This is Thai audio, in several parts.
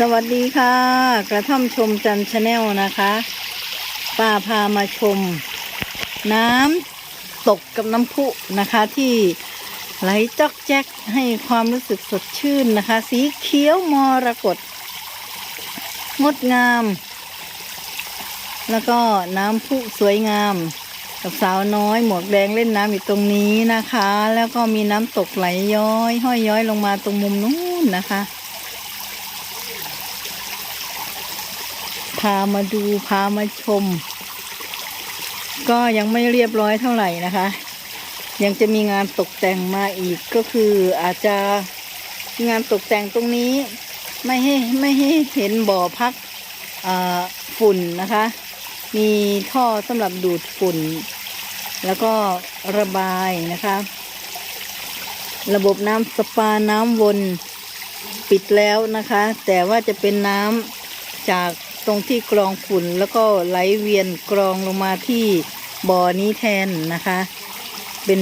สวัสดีค่ะ กระท่อมชมจันชาแนลนะคะ ป้าพามาชม น้ำตกกับน้ำพุนะคะ ที่ไหลจอกแจ๊กให้ความรู้สึกสดชื่นนะคะ สีเขียวมรกตงดงาม แล้วก็น้ำพุสวยงาม กับสาวน้อยหมวกแดงเล่นน้ำอยู่ตรงนี้นะคะ แล้วก็มีน้ำตกไหลย้อย ห้อยย้อยลงมาตรงมุมนู้นนะคะามาดูพามาชม ก็ยังไม่เรียบร้อยเท่าไหร่นะคะ ยังจะมีงานตกแต่งมาอีกก็คืออาจจะงานตกแต่งตรงนี้ ไม่ให้ไม่ให้เห็นบ่อพักฝุ่นนะคะ มีท่อสำหรับดูดฝุ่น แล้วก็ระบายนะคะ ระบบน้ำสปาน้ำวนปิดแล้วนะคะ แต่ว่าจะเป็นน้ำจาก ตรงที่กรองฝุ่นแล้วก็ไหลเวียนกรองลงมาที่บ่อนี้แทนนะคะ เป็น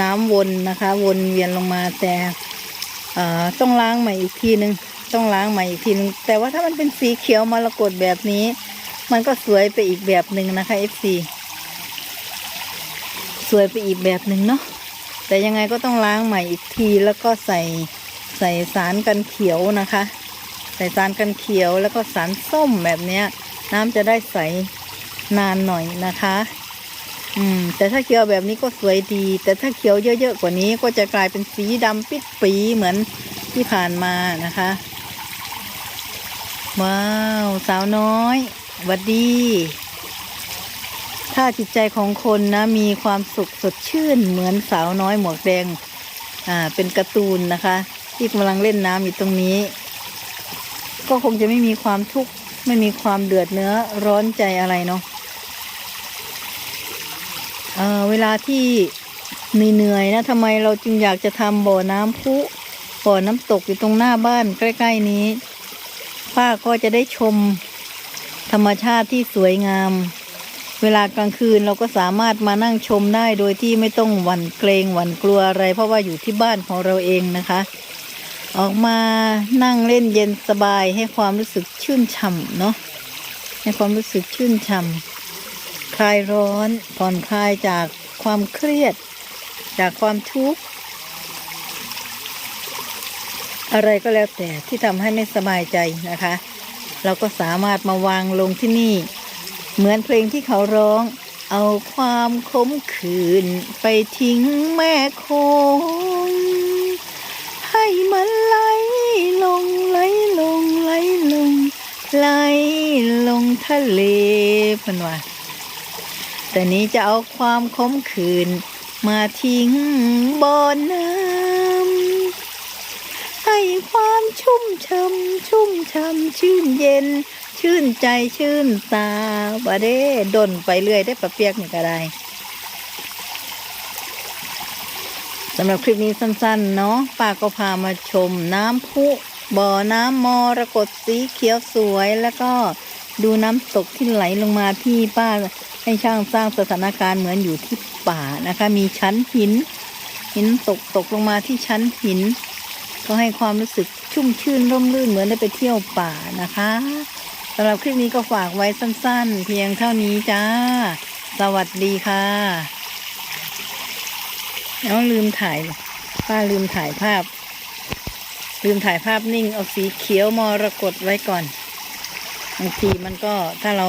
น้ำวนนะคะ วนเวียนลงมาแต่ต้องล้างใหม่อีกทีนึง ต้องล้างใหม่อีกทีนึง แต่ว่าถ้ามันเป็นสีเขียวมรกตแบบนี้ มันก็สวยไปอีกแบบหนึ่งนะคะ FC สวยไปอีกแบบหนึ่งเนาะแต่ยังไงก็ต้องล้างใหม่อีกทีแล้วก็ใส่ใส่สารกันเขียวนะคะ ส่สารกันเขียวแล้วก็สารส้มแบบเนี้ย น้ำจะได้ใสนานหน่อยนะคะ อืม แต่ถ้าเขียวแบบนี้ก็สวยดี แต่ถ้าเขียวเยอะๆกว่านี้ก็จะกลายเป็นสีดำปิดปีเหมือนที่ผ่านมานะคะ ว้าว สาวน้อยหวัดดี ถ้าจิตใจของคนนะ มีความสุขสดชื่นเหมือนสาวน้อยหมวกแดง อ่า เป็นการ์ตูนนะคะ ที่กำลังเล่นน้ำอยู่ตรงนี้ ก็คงจะไม่มีความทุกข์ไม่มีความเดือดเนื้อร้อนใจอะไรเนาะเเวลาที่เหนื่อยนะทำไมเราจึงอยากจะทำบ่อน้ำพุบ่อน้ำตกอยู่ตรงหน้าบ้านใกล้ ๆนี้ ป้าก็จะได้ชมธรรมชาติที่สวยงาม เวลากลางคืนเราก็สามารถมานั่งชมได้โดยที่ไม่ต้องหวั่นเกรงหวั่นกลัวอะไร เพราะว่าอยู่ที่บ้านของเราเองนะคะ ออกมานั่งเล่นเย็นสบายให้ความรู้สึกชื่นช่ำเนาะให้ความรู้สึกชื่นช่ำคลายร้อนผ่อนคลายจากความเครียด จากความทุกข์อะไรก็แล้วแต่ที่ทำให้ไม่สบายใจนะคะ เราก็สามารถมาวางลงที่นี่ เหมือนเพลงที่เขาร้อง เอาความขมขื่นไปทิ้งแม่คง ให้มันไหลลงไหลลงไหลลงไหลลงทะเลเพันว่าแต่นี้จะเอาความขมขื่นมาทิ้งบ่อน้ำให้ความชุ่มช่ำชุ่มช่ำชื่นเย็น ชื่นใจชื่นตาบาเด้ดนไปเรื่อยได้ปะเปียกนี่ก็ได้สำหรับคลิปนี้สั้นๆ เนาะป้าก็พามาชมน้ำพุบ่อน้ำมรกตสีเขียวสวยแล้วก็ ดูน้ำตกที่ไหลลงมาที่ป้าให้ช่างสร้างสถานการณ์เหมือนอยู่ที่ป่านะคะ มีชั้นหิน หินตกตกลงมาที่ชั้นหิน ก็ให้ความรู้สึกชุ่มชื่นร่มรื่นเหมือนได้ไปเที่ยวป่านะคะสำหรับคลิปนี้ก็ฝากไว้สั้นๆ เพียงเท่านี้จ้า สวัสดีค่ะเอาลืมถ่าย ป้าลืมถ่ายภาพ ลืมถ่ายภาพนิ่งเอาสีเขียวมรกตไว้ก่อน บางทีมันก็ถ้าเรา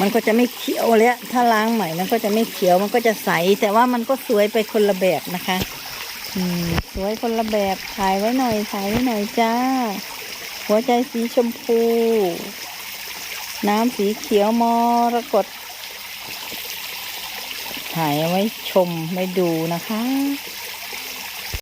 มันก็จะไม่เขียวแล้วถ้าล้างใหม่มันก็จะไม่เขียวมันก็จะใส แต่ว่ามันก็สวยไปคนละแบบนะคะ อืม สวยคนละแบบถ่ายไว้หน่อยถ่ายไว้หน่อยจ้า หัวใจสีชมพู น้ำสีเขียวมรกตถ่ายไว้ชมไว้ดูนะคะ